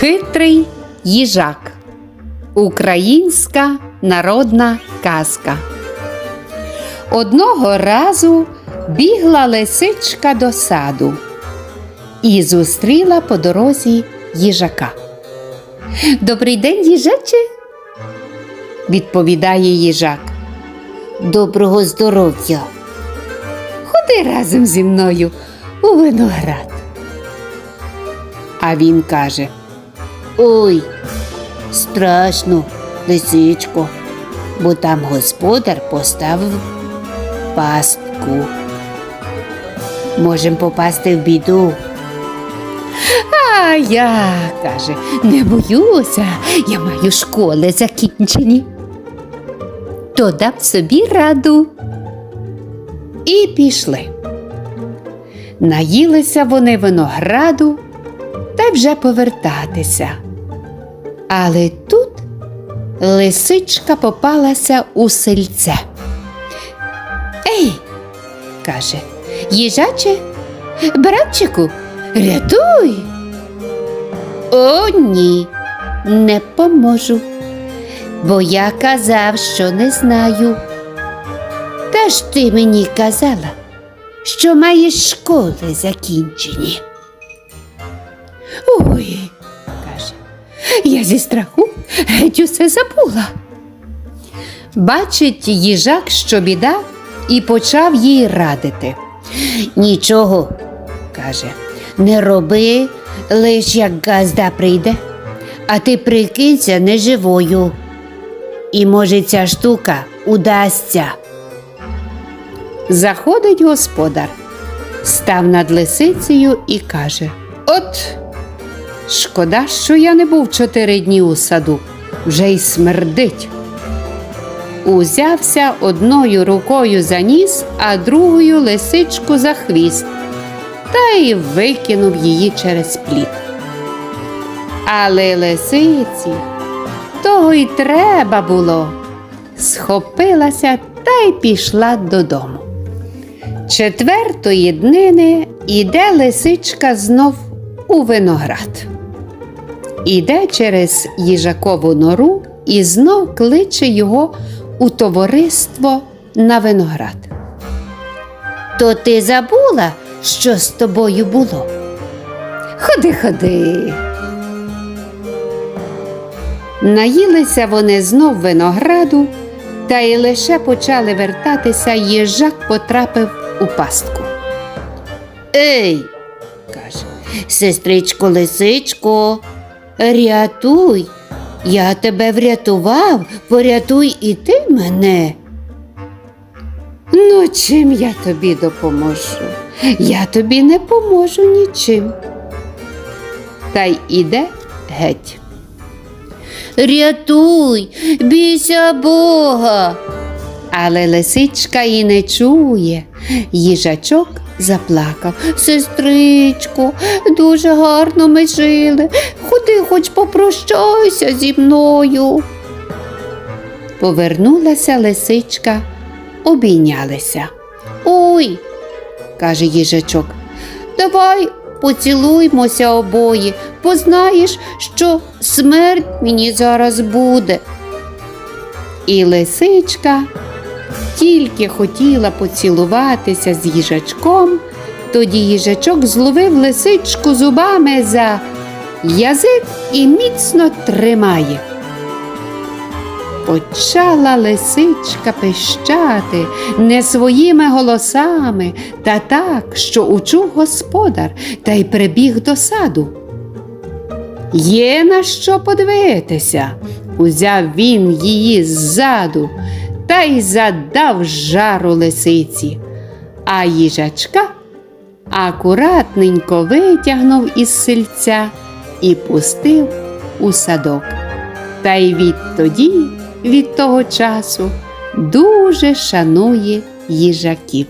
Хитрий їжак. Українська народна казка. Одного разу бігла лисичка до саду і зустріла по дорозі їжака. Добрий день, їжаче, відповідає їжак. Доброго здоров'я. Ходи разом зі мною у виноград. А він каже: Ой, страшно, лисичко, бо там господар поставив пастку. Можем попасти в біду. А я, каже, не боюся, я маю школи закінчені. То дам собі раду. І пішли. Наїлися вони винограду та вже повертатися. Але тут лисичка попалася у сельце. Ей, каже, їжаче, братчику, рятуй. О, ні, не поможу, бо я казав, що не знаю. Та ж ти мені казала, що маєш школи закінчені. Ой, я зі страху геть усе забула. Бачить їжак, що біда, і почав їй радити. Нічого, каже, не роби, лиш як газда прийде, а ти прикинься неживою. І може ця штука удасться. Заходить господар, став над лисицею і каже: От, шкода, що я не був чотири дні у саду, вже й смердить. Узявся одною рукою за ніс, а другою лисичку за хвіст, та й викинув її через пліт. Але лисиці того й треба було. Схопилася та й пішла додому. Четвертої днини іде лисичка знов у виноград. Іде через їжакову нору і знов кличе його у товариство на виноград. То ти забула, що з тобою було? Ходи, ходи. Наїлися вони знов винограду, та й лише почали вертатися, їжак потрапив у пастку. Ей, каже, сестричко лисичко, рятуй, я тебе врятував, порятуй і ти мене. Ну, чим я тобі допоможу? Я тобі не поможу нічим. Та й іде геть. Рятуй, бійся Бога. Але лисичка і не чує. Їжачок заплакав. Сестричко, дуже гарно ми жили. Ходи, хоч попрощайся зі мною. Повернулася лисичка, обійнялися. Ой, каже їжачок. давай поцілуймося обоє, бо знаєш, що смерть мені зараз буде. І лисичка тільки хотіла поцілуватися з їжачком, тоді їжачок зловив лисичку зубами за язик і міцно тримає. Почала лисичка пищати не своїми голосами, та так, що учув господар, та й прибіг до саду. Є на що подивитися. Узяв він її ззаду та й задав жару лисиці, а їжачка акуратненько витягнув із сельця і пустив у садок. Та й відтоді, від того часу, дуже шанує їжаків.